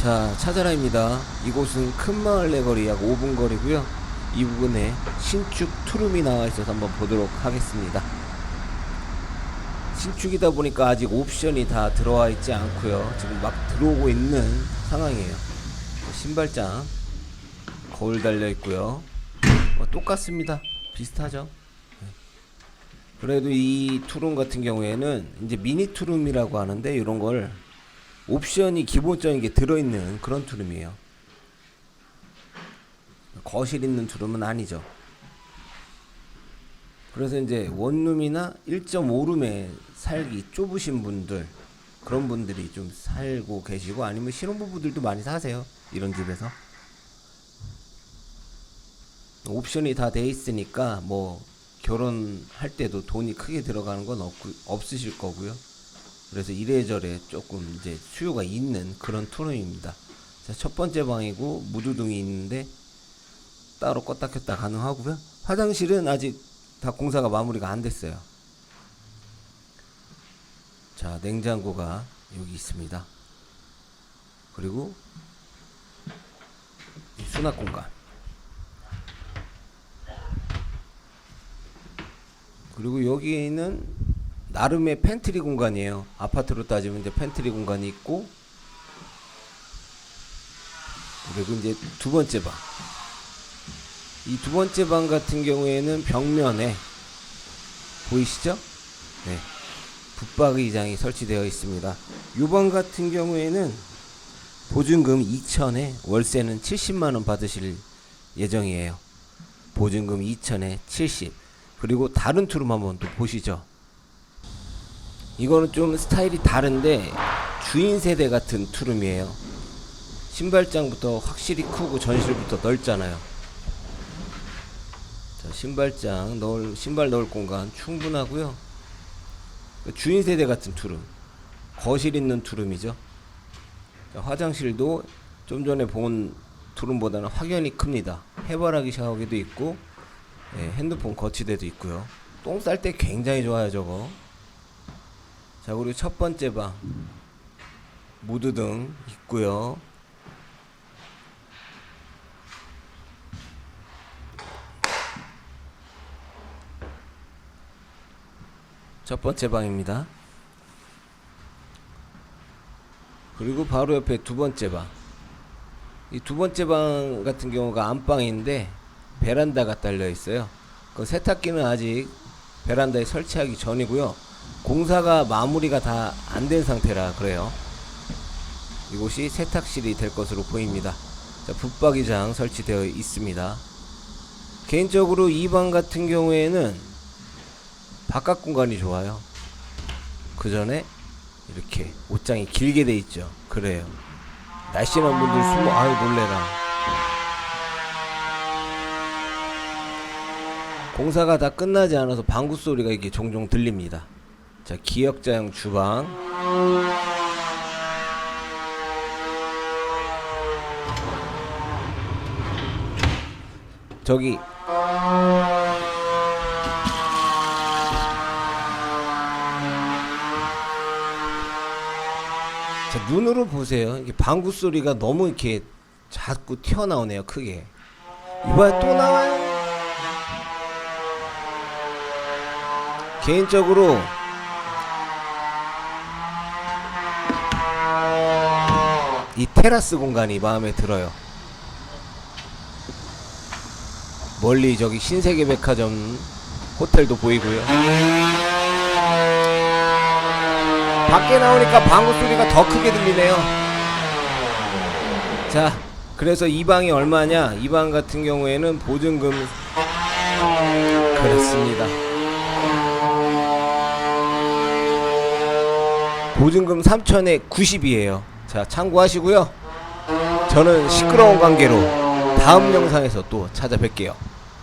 자, 차자라입니다. 이곳은 큰마을 내거리 약 5분 거리고요. 이 부분에 신축 투룸이 나와 있어서 한번 보도록 하겠습니다. 신축이다 보니까 아직 옵션이 다 들어와 있지 않고요. 지금 막 들어오고 있는 상황이에요. 신발장 거울 달려 있고요. 뭐 똑같습니다. 비슷하죠. 네. 그래도 이 투룸 같은 경우에는 이제 미니 투룸이라고 하는데 이런 걸 옵션이 기본적인 게 들어있는 그런 투룸이에요. 거실 있는 투룸은 아니죠. 그래서 이제 원룸이나 1.5룸에 살기 좁으신 분들 그런 분들이 좀 살고 계시고 아니면 신혼부부들도 많이 사세요. 이런 집에서. 옵션이 다 돼 있으니까 뭐 결혼할 때도 돈이 크게 들어가는 건 없, 없으실 거고요. 그래서 이래저래 조금 이제 수요가 있는 그런 투룸입니다. 자, 첫 번째 방이고 무드등이 있는데 따로 껐다 켰다 가능하고요. 화장실은 아직 다 공사가 마무리가 안 됐어요. 자, 냉장고가 여기 있습니다. 그리고 이 수납 공간. 그리고 여기는 나름의 팬트리 공간이에요. 아파트로 따지면 이제 팬트리 공간이 있고 그리고 이제 두 번째 방. 이 두 번째 방 같은 경우에는 벽면에 보이시죠? 네. 붙박이장이 설치되어 있습니다. 이 방 같은 경우에는 보증금 2천에 월세는 70만 원 받으실 예정이에요. 보증금 2천에 70. 그리고 다른 투룸 한번 또 보시죠. 이거는 좀 스타일이 다른데 주인 세대 같은 투룸이에요. 신발장부터 확실히 크고 전실부터 넓잖아요. 자, 신발장 넣을 신발 넣을 공간 충분하고요. 그 주인 세대 같은 투룸, 거실 있는 투룸이죠. 자, 화장실도 좀 전에 본 투룸보다는 확연히 큽니다. 해바라기 샤워기도 있고 예, 핸드폰 거치대도 있고요. 똥 쌀 때 굉장히 좋아요, 저거. 자, 그리고 첫 번째 방 무드등 있고요. 첫 번째 방입니다. 그리고 바로 옆에 두 번째 방. 이 두 번째 방 같은 경우가 안방인데 베란다가 딸려 있어요. 그 세탁기는 아직 베란다에 설치하기 전이고요. 공사가 마무리가 다 안 된 상태라 그래요. 이곳이 세탁실이 될 것으로 보입니다. 자, 붙박이장 설치되어 있습니다. 개인적으로 이 방 같은 경우에는 바깥 공간이 좋아요. 그 전에 이렇게 옷장이 길게 돼 있죠. 그래요. 날씬한 분들 숨어 아유 놀래라. 공사가 다 끝나지 않아서 방구 소리가 이게 종종 들립니다. 자, 기역자형 주방. 저기 자, 눈으로 보세요. 이게 방구 소리가 너무 이렇게 자꾸 튀어나오네요, 크게. 이봐요, 또 나와요. 개인적으로 이 테라스 공간이 마음에 들어요. 멀리 저기 신세계 백화점 호텔도 보이고요. 밖에 나오니까 방구 소리가 더 크게 들리네요. 자, 그래서 이 방이 얼마냐? 이 방 같은 경우에는 보증금 그렇습니다. 보증금 3천에 90이에요. 자, 참고하시고요. 저는 시끄러운 관계로 다음 영상에서 또 찾아뵐게요.